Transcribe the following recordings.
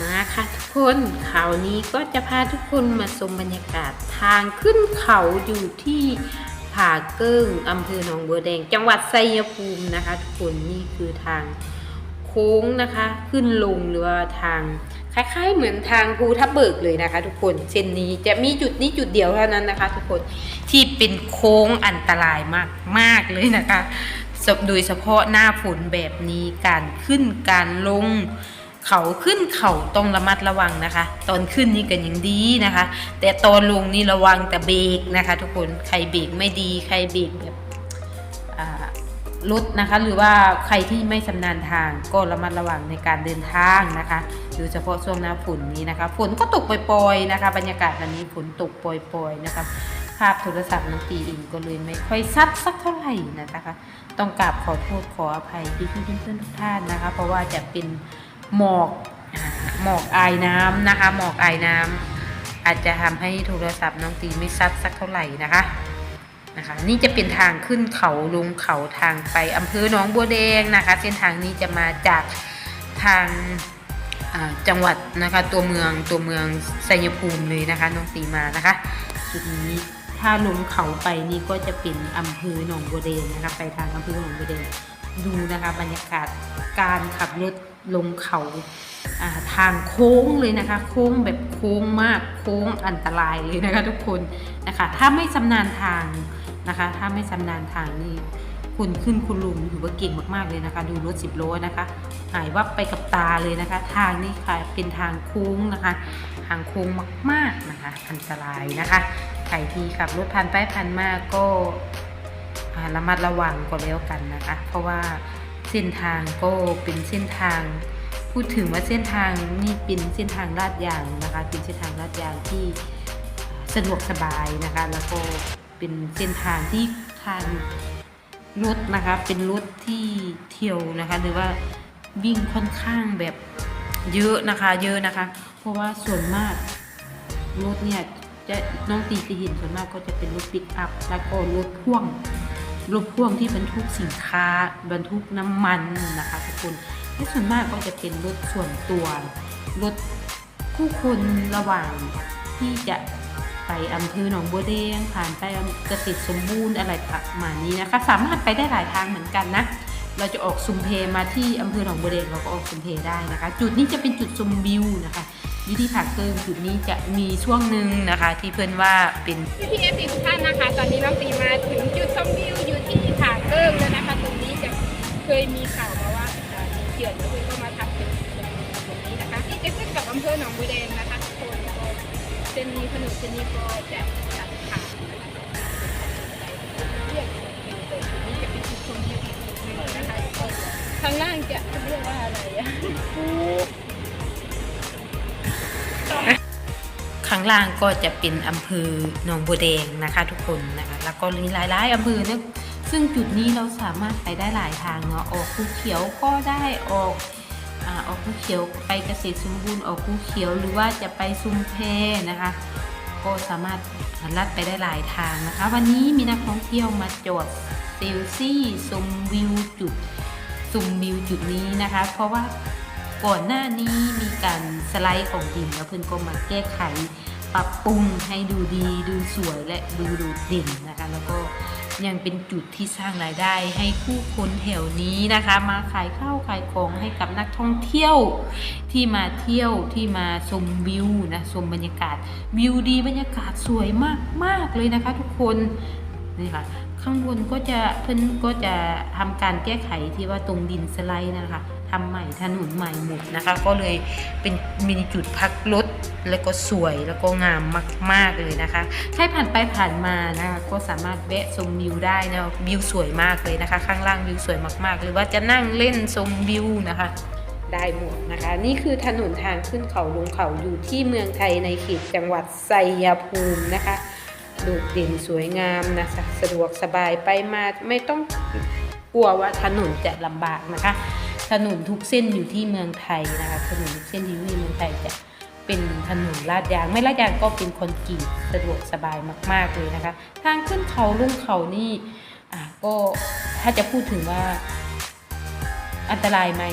มาค่ะทุกคนข่าวนี้ก็จะพาทุกคนมาชมบรรยากาศทางขึ้นเขาอยู่ที่ผาเกิ้งอำเภอหนองบัวแดง จังหวัดไซยภูมินะคะ ทุกคนนี่คือทางโค้งนะคะ ขึ้นลงหรือว่าทางคล้ายๆเหมือนทางภูทับเบิกเลยนะคะ ทุกคนเส้นนี้จะมีจุดนี้จุดเดียวเท่านั้นนะคะ ทุกคนที่เป็นโค้งอันตรายมากมากเลยนะคะโดยเฉพาะหน้าฝนแบบนี้การขึ้นการลง เขาขึ้นเขาต้องระมัดระวังนะคะ ตอนขึ้นนี่กันยังดีนะคะ แต่ตอนลงนี่ระวังแต่เบรกนะคะ ทุกคนใครเบรกไม่ดี ใครเบรกแบบรถนะคะหรือว่าใครที่ไม่ชำนาญทางก็ระมัดระวังในการเดินทางนะคะโดยเฉพาะช่วงหน้าฝนนี้นะคะฝนก็ตกปล่อยๆนะคะ บรรยากาศวันนี้ฝนตกปล่อยๆนะคะภาพโทรศัพท์น้องตีเองก็เลยไม่ค่อยซัดสักเท่าไหร่นะคะ ต้องกราบขอโทษขออภัยพี่ๆเพื่อนๆทุกท่านนะคะ เพราะว่าจะเป็น หมอกหมอกอายน้ำนะคะ หมอกอายน้ำอาจจะทำให้โทรศัพท์น้องตีไม่ซัดสักเท่าไหร่นะคะนะคะ นี่จะเป็นทางขึ้นเขาลงเขาทางไปอำเภอหนองบัวแดงนะคะ เส้นทางนี้จะมาจากทางจังหวัดนะคะตัวเมืองตัวเมืองไซยภูมิเลยนะคะน้องตีมานะคะจุดนี้ถ้าลงเขาไปนี่ก็จะเป็นอำเภอหนองบัวแดงนะคะไปทางอำเภอหนองบัวแดงดูนะคะบรรยากาศการขับรถ ลงเขาทางโค้งเลยนะคะ โค้งแบบโค้งมากโค้งอันตรายเลยนะคะทุกคนนะคะ ถ้าไม่ชำนาญทางนะคะ ถ้าไม่ชำนาญทางนี่คุณขึ้นคุณลุงถือว่าเก่งมากๆเลยนะคะ ดูรถสิบโลนะคะ หายวับไปกับตาเลยนะคะ ทางนี้ค่ะเป็นทางโค้งนะคะ ทางโค้งมากๆนะคะ อันตรายนะคะใครที่ขับรถผ่านไปผ่านมาก็ระมัดระวังก็แล้วกันนะคะ เพราะว่า เส้นทางก็เป็นเส้นทาง พูดถึงว่าเส้นทางนี่เป็นเส้นทางลาดยางนะคะ เป็นเส้นทางลาดยางที่สะดวกสบายนะคะ แล้วก็เป็นเส้นทางที่ทางรถนะคะ เป็นรถที่เที่ยวนะคะหรือว่าวิ่งค่อนข้างแบบเยอะนะคะ เยอะนะคะ เพราะว่าส่วนมากรถเนี่ยจะน้องตีจะเห็นส่วนมากก็จะเป็นรถปิกอัพแล้วก็รถพ่วง รถพ่วงที่บรรทุกสินค้า บรรทุกน้ำมันนะคะทุกคนและส่วนมากก็จะเป็นรถส่วนตัวรถคู่คนระหว่างที่จะไปอำเภอหนองบัวแดงผ่านไปเกษตรสมบูรณ์อะไรประมาณนี้นะคะสามารถไปได้หลายทางเหมือนกันนะเราจะออกซุมเพมาที่อำเภอหนองบัวแดงเราก็ออกซุมเพได้นะคะ จุดนี้จะเป็นจุดชมวิวนะคะ อยู่ที่ผาเกิงจุดนี้จะมีช่วงหนึ่งนะคะ ที่เพื่อนว่าเป็นพี่พีเอฟซีทุกท่านนะคะ ตอนนี้น้องตีมาถึงจุดชมวิวอยู่ที่ผาเกิงแล้วนะคะ ตรงนี้จะเคยมีข่าวมาว่าเอ่อมีเขื่อนแล้วคุณก็มาทำเป็นตรงนี้นะคะ ที่จะขึ้นกับอำเภอหนองบัวแดงนะคะทุกคนก็เส้นนี้ถนนเส้นนี้ก็จะตัดขาดนะคะเรียกชมวิวเลยจุดนี้จะเป็นจุดชมวิวอีกจุดหนึ่งนะคะทุกคนข้างล่างจะเรียกว่าอะไรอะ ข้างล่างก็จะเป็นอำเภอหนองบัวแดงนะคะ ทุกคนนะคะแล้วก็มีหลายๆอำเภอนะซึ่งจุดนี้เราสามารถไปได้หลายทางเนาะออกภูเขียวก็ได้ออกอ่าออกภูเขียวไปเกษตรสมบูรณ์ออกภูเขียวหรือว่าจะไปซุมเพนะคะ ก็สามารถลัดไปได้หลายทางนะคะ วันนี้มีนักท่องเที่ยวมาจอดเซลฟี่ชมวิวจุดชมวิวจุดนี้นะคะ เพราะว่า ก่อนหน้านี้มีการสไลด์ของดินแล้วเพื่อนก็มาแก้ไขปรับปรุงให้ดูดีดูสวยและดูโดดเด่นนะคะ แล้วก็ยังเป็นจุดที่สร้างรายได้ให้ผู้คนแถวนี้นะคะ มาขายข้าวขายของให้กับนักท่องเที่ยวที่มาเที่ยวที่มาชมวิวนะชมบรรยากาศวิวดีบรรยากาศสวยมากมากเลยนะคะ ทุกคนนี่ค่ะข้างบนก็จะเพิ่นก็จะทำการแก้ไขที่ว่าตรงดินสไลด์นะคะ ทำใหม่ถนนใหม่หมดนะคะ ก็เลยเป็นมินิจุดพักรถแล้วก็สวยแล้วก็งามมาก ๆเลยนะคะใครผ่านไปผ่านมานะคะก็สามารถแวะชมวิวได้นะวิวสวยมากเลยนะคะ ข้างล่างวิวสวยมากๆ หรือว่าจะนั่งเล่นชมวิวนะคะได้หมดนะคะ นี่คือถนนทางขึ้นเขาลงเขาอยู่ที่เมืองไทยในเขตจังหวัดไซยภูมินะคะโดดเด่นสวยงามนะคะสะดวกสบายไปมาไม่ต้องกลัวว่าถนนจะลำบากนะคะ ถนนทุกเส้นอยู่ที่เมืองไทยนะคะถนนทุกเส้นที่อยู่ที่เมืองไทยจะเป็นถนนลาดยาง ไม่ลาดยางก็เป็นคอนกรีตสะดวกสบายมาก ๆเลยนะคะ ทางขึ้นเขาลุ่งเขานี่อะก็ถ้าจะพูดถึงว่าอันตรายไหม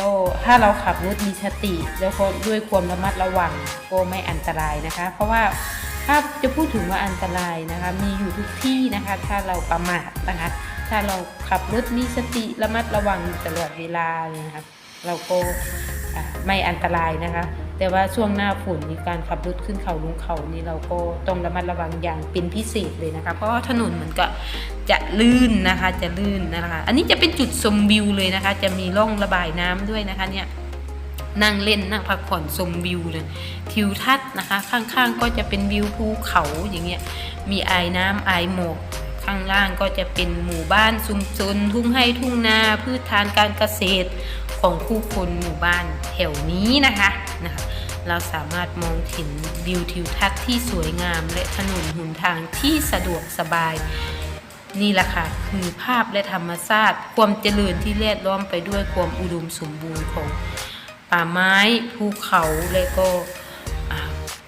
ก็ถ้าเราขับรถมีสติแล้วก็ด้วยความระมัดระวังก็ไม่อันตรายนะคะ เพราะว่าถ้าจะพูดถึงว่าอันตรายนะคะ มีอยู่ทุกที่นะคะ ถ้าเราประมาทนะคะ ถ้าเราขับรถมีสติระมัดระวังตลอดเวลาเลยนะคะเราก็ไม่อันตรายนะคะ แต่ว่าช่วงหน้าฝนในการขับรถขึ้นเขาลงเขานี่เราก็ต้องระมัดระวังอย่างเป็นพิเศษเลยนะคะ เพราะว่าถนนมันก็จะลื่นนะคะจะลื่นนะคะ อันนี้จะเป็นจุดชมวิวเลยนะคะ จะมีร่องระบายน้ำด้วยนะคะเนี่ยนั่งเล่นนั่งพักผ่อนชมวิวเลยทิวทัศน์นะคะ ข้างๆก็จะเป็นวิวภูเขาอย่างเงี้ยมีไอายน้ำไอายหมอก ข้างล่างก็จะเป็นหมู่บ้านชุมชนทุ่งไร่ทุ่งนาพืชทานการเกษตรของผู้คนหมู่บ้านแถวนี้นะคะนะคะ เราสามารถมองเห็นวิวทิวทัศน์ที่สวยงาม และถนนหนทางที่สะดวกสบาย นี่แหละค่ะคือภาพและธรรมชาติความเจริญที่แวดล้อมไปด้วยความอุดมสมบูรณ์ของป่าไม้ภูเขาและก็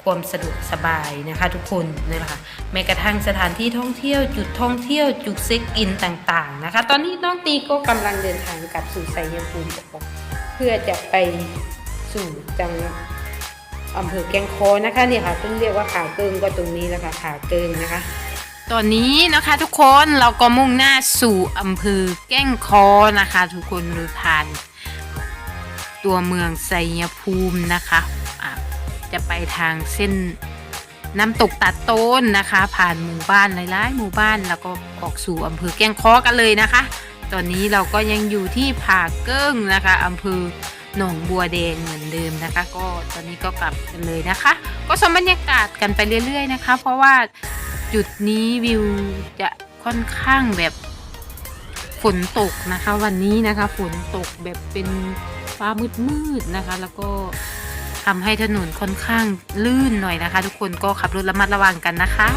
ความสะดวกสบายนะคะทุกคนนี่แหละค่ะแม้กระทั่งสถานที่ท่องเที่ยวจุดท่องเที่ยวจุดเช็คอินต่างๆนะคะ ตอนนี้น้องตีก็กำลังเดินทางกลับสู่ไซยภูมิเพื่อจะไปสู่จังหวัดอำเภอแกงคอนะคะเนี่ยค่ะซึ่งเรียกว่าขาเกิงก็ตรงนี้แหละค่ะขาเกิงนะคะตอนนี้นะคะทุกคนเราก็มุ่งหน้าสู่อำเภอแก้งคอนะคะ ทุกคนโดยผ่าน ตัวเมืองไซยภูมินะคะ จะไปทางเส้นน้ำตกตัดโต้นนะคะ ผ่านหมู่บ้านหลายๆหมู่บ้านแล้วก็ออกสู่อำเภอแก้งคอกันเลยนะคะ ตอนนี้เราก็ยังอยู่ที่ผาเกิ้งนะคะอำเภอหนองบัวแดงเหมือนเดิมนะคะ ก็ตอนนี้ก็กลับกันเลยนะคะ ก็ชมบรรยากาศกันไปเรื่อย ๆนะคะ เพราะว่าจุดนี้วิวจะค่อนข้างแบบฝนตกนะคะ วันนี้นะคะฝนตกแบบเป็นฟ้ามืดๆนะคะ แล้วก็ ทำให้ถนนค่อนข้างลื่นหน่อยนะคะ ทุกคนก็ขับรถระมัดระวังกันนะคะ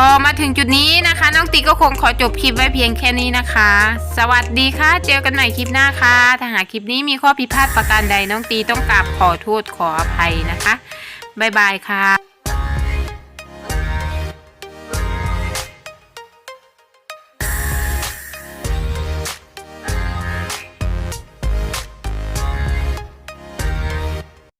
ก็มาถึงจุดนี้นะคะ น้องตีก็คงขอจบคลิปไว้เพียงแค่นี้นะคะ สวัสดีค่ะ เจอกันใหม่คลิปหน้าค่ะ ถ้าหากคลิปนี้มีข้อผิดพลาดประการใดน้องตีต้องกราบขอโทษขออภัยนะคะ บ๊ายบายค่ะ